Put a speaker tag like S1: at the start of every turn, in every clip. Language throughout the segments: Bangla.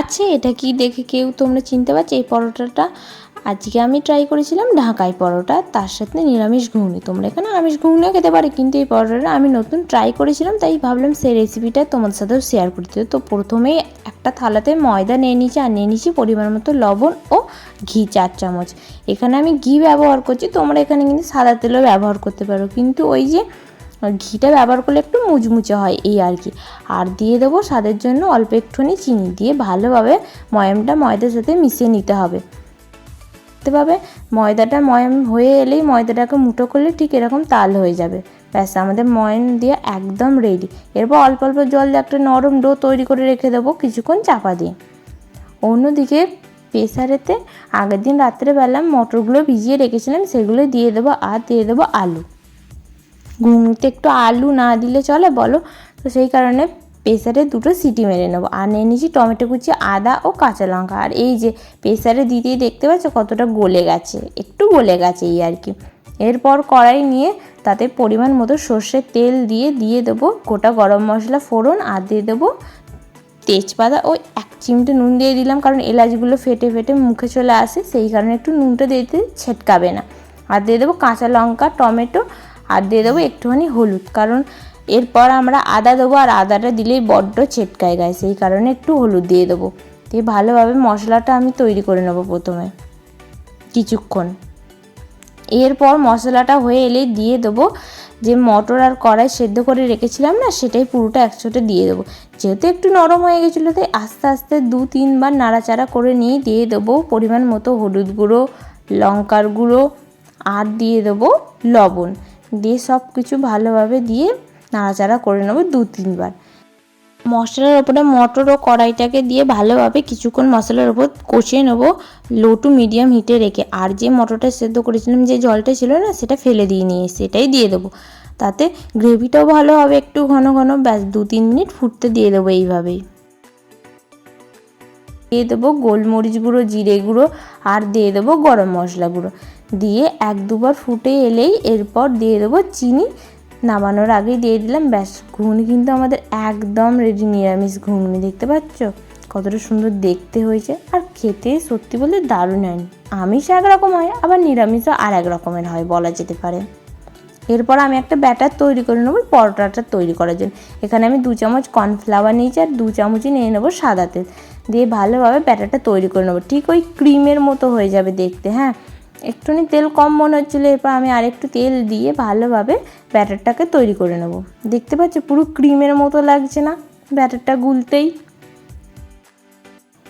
S1: আছে, এটা কি দেখে কেউ তোমরা চিনতে পারছ? এই পরোটাটা আজকে আমি ট্রাই করেছিলাম ঢাকাই পরোটা, তার সাথে নিরামিষ ঘুগনি। তোমরা এখানে আমিষ ঘুগনিও খেতে পারি, কিন্তু এই পরোটাটা আমি নতুন ট্রাই করেছিলাম, তাই ভাবলাম সেই রেসিপিটা তোমাদের সাথেও শেয়ার করতে তো প্রথমেই একটা থালাতে ময়দা নিয়ে নিয়েছি, আর নিয়ে নিয়েছি পরিমাণ মতো লবণ ও ঘি, চার চামচ। এখানে আমি ঘি ব্যবহার করছি, তোমরা এখানে কিন্তু সাদা তেলও ব্যবহার করতে পারো। কিন্তু ওই যে ঘিটা ব্যবহার করলে একটু মুচমুচে হয়, এই আর কি। আর দিয়ে দেবো স্বাদের জন্য অল্প একটুখানি চিনি দিয়ে ভালোভাবে ময়ামটা ময়দার সাথে মিশিয়ে নিতে হবে। দেখতে ময়দাটা ময়াম হয়ে এলেই ময়দাটাকে মুঠো করলে ঠিক এরকম তাল হয়ে যাবে। ব্যাস, আমাদের ময়াম দিয়ে একদম রেডি এরপর অল্প অল্প জল দিয়ে একটা নরম ডো তৈরি করে রেখে দেবো কিছুক্ষণ চাপা দিয়ে। অন্যদিকে প্রেসারেতে আগের দিন রাত্রেবেলা মটরগুলো ভিজিয়ে রেখেছিলাম, সেগুলো দিয়ে দেবো আর দিয়ে দেবো আলু। ঘুগনিতে একটু আলু না দিলে চলে বলো। তো সেই কারণে প্রেসারে দুটো সিটি মেরে নেব। আর নিয়ে নিয়েছি টমেটো কুচি, আদা ও কাঁচা লঙ্কা। আর এই যে প্রেসারে দিতেই দেখতে পাচ্ছ কতটা গলে গেছে, একটু গলে গেছে এই আর কি। এরপর কড়াই নিয়ে তাতে পরিমাণ মতো সর্ষের তেল দিয়ে দিয়ে দেবো গোটা গরম মশলা ফোড়ন আর দিয়ে দেবো তেজপাতা ও এক চিমটে নুন দিয়ে দিলাম, কারণ এলাচগুলো ফেটে ফেটে মুখে চলে আসে, সেই কারণে একটু নুনটা দিতে ছেটকাবে না। আর দিয়ে দেবো কাঁচা লঙ্কা, টমেটো আর দিয়ে দেবো একটুখানি হলুদ। কারণ এরপর আমরা আদা দেবো আর আদাটা দিলেই বড্ড ছেটকায় গায়ে, সেই কারণে একটু হলুদ দিয়ে দেবো। দিয়ে ভালোভাবে মশলাটা আমি তৈরি করে নেব প্রথমে, কিছুক্ষণ। এরপর মশলাটা হয়ে এলেই দিয়ে দেবো যে মটর আর কড়াই সেদ্ধ করে রেখেছিলাম না, সেটাই পুরোটা একসাথে দিয়ে দেবো। যেহেতু একটু নরম হয়ে গেছিল, তাই আস্তে আস্তে দু তিনবার নাড়াচাড়া করে নিয়ে দিয়ে দেবো পরিমাণ মতো হলুদ গুঁড়ো, লঙ্কার গুঁড়ো, আর দিয়ে দেবো লবণ। দিয়ে সব কিছু ভালোভাবে দিয়ে নাড়াচাড়া করে নেব দু, তিনবার। মশলার ওপরে মটর ও কড়াইটাকে দিয়ে ভালোভাবে কিছুক্ষণ মশলার ওপর কষিয়ে নেব লো টু মিডিয়াম হিটে রেখে। আর যে মটরটা সেদ্ধ করেছিলাম, যে জলটা ছিল না, সেটা ফেলে দিয়ে নিয়ে সেটাই দিয়ে দেবো। তাতে গ্রেভিটাও ভালো হবে, একটু ঘন ঘন, ব্যাস দু, তিন মিনিট ফুটতে দিয়ে দেবো এইভাবেই। দিয়ে দেবো গোলমরিচ গুঁড়ো, জিরে গুঁড়ো আর দিয়ে দেবো গরম মশলা গুঁড়ো। দিয়ে এক দুবার ফুটে এলেই এরপর দিয়ে দেবো চিনি। নামানোর আগেই দিয়ে দিলাম। ব্যাস, ঘুগনি কিন্তু আমাদের একদম রেডি নিরামিষ ঘুগনি, দেখতে পাচ্ছ? কতটা সুন্দর দেখতে হয়েছে। আর খেতে সত্যি বলতে দারুণ হয়। আমিষ এক রকম হয়, আবার নিরামিষও আর এক রকমের হয়, বলা যেতে পারে। এরপর আমি একটা ব্যাটার তৈরি করে নেব, পরোটাটা তৈরি করার জন্য। এখানে আমি দু চামচ কর্নফ্লাওয়ার নিয়েছি আর দু চামচই নিয়ে নেব সাদা তেল। দিয়ে ভালোভাবে ব্যাটারটা তৈরি করে নেব। ঠিক ওই ক্রিমের মতো হয়ে যাবে দেখতে হ্যাঁ? একটুখানি তেল কম মনে হচ্ছিল, এরপর আমি আরেকটু তেল দিয়ে ভালোভাবে ব্যাটারটাকে তৈরি করে নেব। দেখতে পাচ্ছ, পুরো ক্রিমের মতো লাগছে না ব্যাটারটা গুলতেই।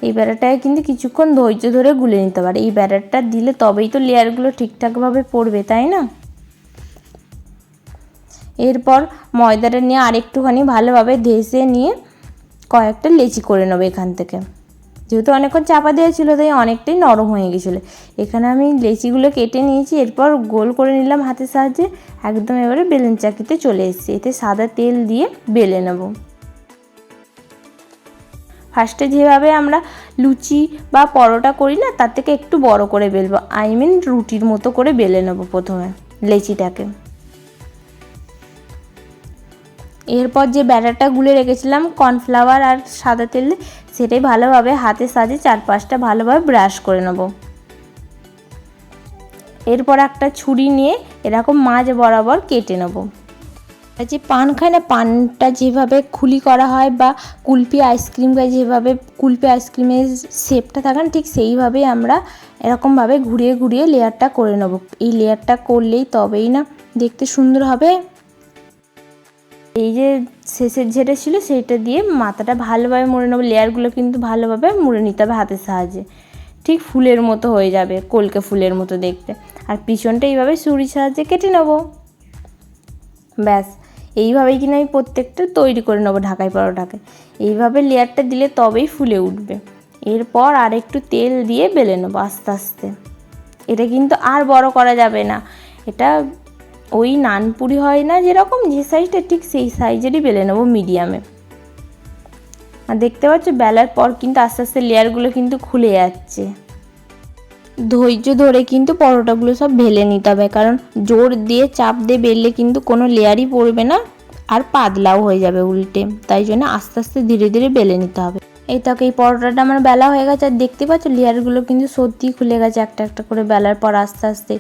S1: এই ব্যাটারটাকে কিন্তু কিছুক্ষণ ধৈর্য ধরে গুলে নিতে পারে এই ব্যাটারটা দিলে তবেই তো লেয়ারগুলো ঠিকঠাকভাবে পড়বে, তাই না? এরপর ময়দাটা নিয়ে আরেকটুখানি ভালোভাবে ধেসে নিয়ে কয়েকটা লেচি করে নেব এখান থেকে। যেহেতু অনেকক্ষণ চাপা দেওয়া ছিল, তাই অনেকটাই নরম হয়ে গেছিল। এখানে আমি লেচিগুলো কেটে নিয়েছি, এরপর গোল করে নিলাম হাতের সাহায্যে। একদম এবারে বেলুন চাকিতে চলে এসেছি। এতে সাদা তেল দিয়ে বেলে নেব। ফার্স্টে যেভাবে আমরা লুচি বা পরোটা করি না, তার থেকে একটু বড় করে বেলবো। আই মিন রুটির মতো করে বেলে নেব প্রথমে লেচিটাকে। এরপর যে ব্যাটারটা গুলে রেখেছিলাম, কর্নফ্লাওয়ার আর সাদা তেল, সেটাই ভালোভাবে হাতের সাজে চারপাশটা ভালোভাবে ব্রাশ করে নেব। এরপর একটা ছুরি নিয়ে এরকম মাছ বরাবর কেটে নেব। যে পান খায় না, পানটা যেভাবে খুলি করা হয় বা কুলপি আইসক্রিম খায় যেভাবে কুলপি আইসক্রিমের শেপটা থাকেন ঠিক সেইভাবেই আমরা এরকমভাবে ঘুরিয়ে ঘুরিয়ে লেয়ারটা করে নেব। এই লেয়ারটা করলেই তবেই না দেখতে সুন্দর হবে। এই যে শেষের যেটা ছিল সেইটা দিয়ে মাথাটা ভালোভাবে মুড়ে নেব। লেয়ারগুলো কিন্তু ভালোভাবে মুড়ে নিতে হবে হাতের সাহায্যে। ঠিক ফুলের মতো হয়ে যাবে, কলকে ফুলের মতো দেখতে। আর পিছনটা এইভাবে ছুরির সাহায্যে কেটে নেব। ব্যাস, এইভাবেই কিনা আমি প্রত্যেকটা তৈরি করে নেব ঢাকাই পরোটাকে। এইভাবে লেয়ারটা দিলে তবেই ফুলে উঠবে। এরপর আর একটু তেল দিয়ে বেলে নেব আস্তে আস্তে। এটা কিন্তু আর বড় করা যাবে না। এটা ওই নানপুরি হয় না যেরকম যে সাইজটা ঠিক সেই সাইজেরই বেলে নেব মিডিয়ামে আর দেখতে পাচ্ছ বেলার পর কিন্তু আস্তে আস্তে লেয়ারগুলো কিন্তু খুলে যাচ্ছে। ধৈর্য ধরে কিন্তু পরোটাগুলো সব ভেলে নিতে হবে, কারণ জোর দিয়ে চাপ দিয়ে বেললে কিন্তু কোনো লেয়ারই পড়বে না আর পাতলাও হয়ে যাবে উল্টে। তাই জন্য আস্তে আস্তে ধীরে ধীরে বেলে নিতে হবে। এই তাকে এই পরোটাটা আমার বেলা হয়ে গেছে, আর দেখতে পাচ্ছ লেয়ারগুলো কিন্তু সত্যিই খুলে গেছে একটা একটা করে বেলার পর আস্তে আস্তে।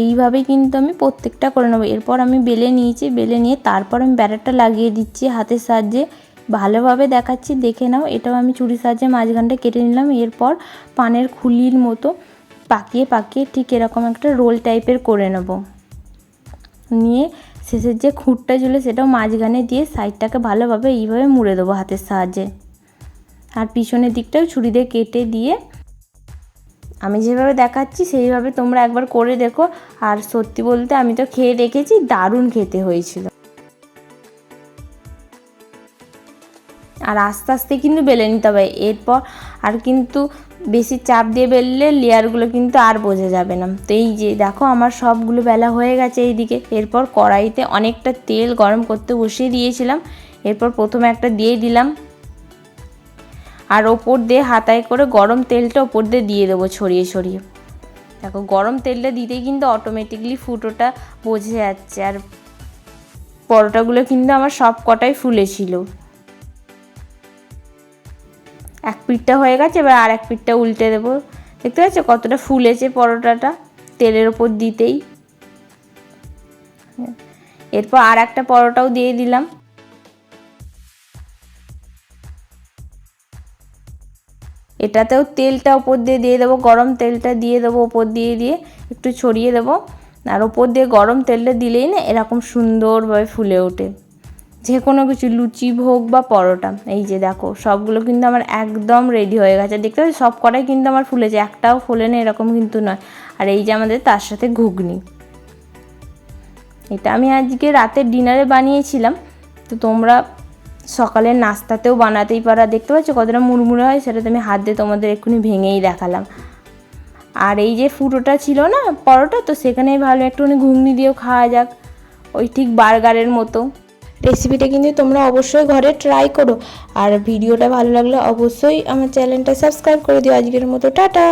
S1: এইভাবেই কিন্তু আমি প্রত্যেকটা করে নেব। এরপর আমি বেলে নিয়েছি, বেলে নিয়ে তারপর আমি ব্যাটারটা লাগিয়ে দিচ্ছি হাতের সাহায্যে। ভালোভাবে দেখাচ্ছি, দেখে নাও, এটাও আমি চুরির সাহায্যে মাঝখানটা কেটে নিলাম। এরপর পানের খুলির মতো পাকিয়ে পাকিয়ে ঠিক এরকম একটা রোল টাইপের করে নেব। নিয়ে শেষের যে খুঁটটা ছিল সেটাও মাঝখানে দিয়ে সাইডটাকে ভালোভাবে এইভাবে মুড়ে দেবো হাতের সাহায্যে। আর পিছনের দিকটাও ছুরি দিয়ে কেটে দিয়ে আমি যেভাবে দেখাচ্ছি, সেইভাবে তোমরা একবার করে দেখো। আর সত্যি বলতে আমি তো খেয়ে দেখেছি, দারুণ খেতে হয়েছিল। আর আস্তে আস্তে কিন্তু বেলে নিতে হবে। এরপর আর কিন্তু বেশি চাপ দিয়ে বেললে লেয়ারগুলো কিন্তু আর বোঝা যাবে না। তো এই যে দেখো, আমার সবগুলো বেলা হয়ে গেছে এইদিকে। এরপর কড়াইতে অনেকটা তেল গরম করতে বসিয়ে দিয়েছিলাম। এরপর প্রথমে একটা দিয়ে দিলাম। আর ওপর দিয়ে হাতায় করে গরম তেলটা ওপর দিয়ে দিয়ে দেবো ছড়িয়ে ছড়িয়ে। দেখো, গরম তেলটা দিতেই কিন্তু অটোমেটিকলি ফুটোটা বোঝা যাচ্ছে। আর পরোটাগুলো কিন্তু আমার সব কটাই ফুলেছিল এক পিঠটা হয়ে গেছে, এবার আর এক পিঠটা উল্টে দেবো। দেখতে পাচ্ছ কতটা ফুলেছে পরোটাটা তেলের ওপর দিতেই। এরপর আর একটা পরোটাও দিয়ে দিলাম। এটাতেও তেলটা ওপর দিয়ে দিয়ে দেবো, গরম তেলটা দিয়ে দেবো ওপর দিয়ে দিয়ে, একটু ছড়িয়ে দেবো। আর ওপর দিয়ে গরম তেলটা দিলেই না এরকম সুন্দরভাবে ফুলে ওঠে। যে কোনো কিছু, লুচি ভোগ বা পরোটা, এই যে দেখো, সবগুলো কিন্তু আমার একদম রেডি হয়ে গেছে। দেখতে পাচ্ছি, সব কটাই কিন্তু আমার ফুলেছে, একটাও ফুলে না এরকম কিন্তু নয়। আর এই যে আমাদের তার সাথে ঘুগনি। এটা আমি আজকে রাতের ডিনারে বানিয়েছিলাম, তো তোমরা সকালের নাস্তাতেও বানাতেই পারা, দেখতে পাচ্ছ কতটা মুড়মুড়ে হয় সেটা তো আমি হাত দিয়ে তোমাদের এক্ষুনি ভেঙেই দেখালাম। আর এই যে ফুটোটা ছিল না, পরোটা, তো সেখানেই ভালো একটুখানি ঘুগনি দিয়েও খাওয়া যাক, ওই ঠিক বার্গারের মতো। রেসিপিটা কিন্তু তোমরা অবশ্যই ঘরে ট্রাই করো। আর ভিডিওটা ভালো লাগলে অবশ্যই আমার চ্যানেলটা সাবস্ক্রাইব করে দিও। আজকের মতো, টাটা!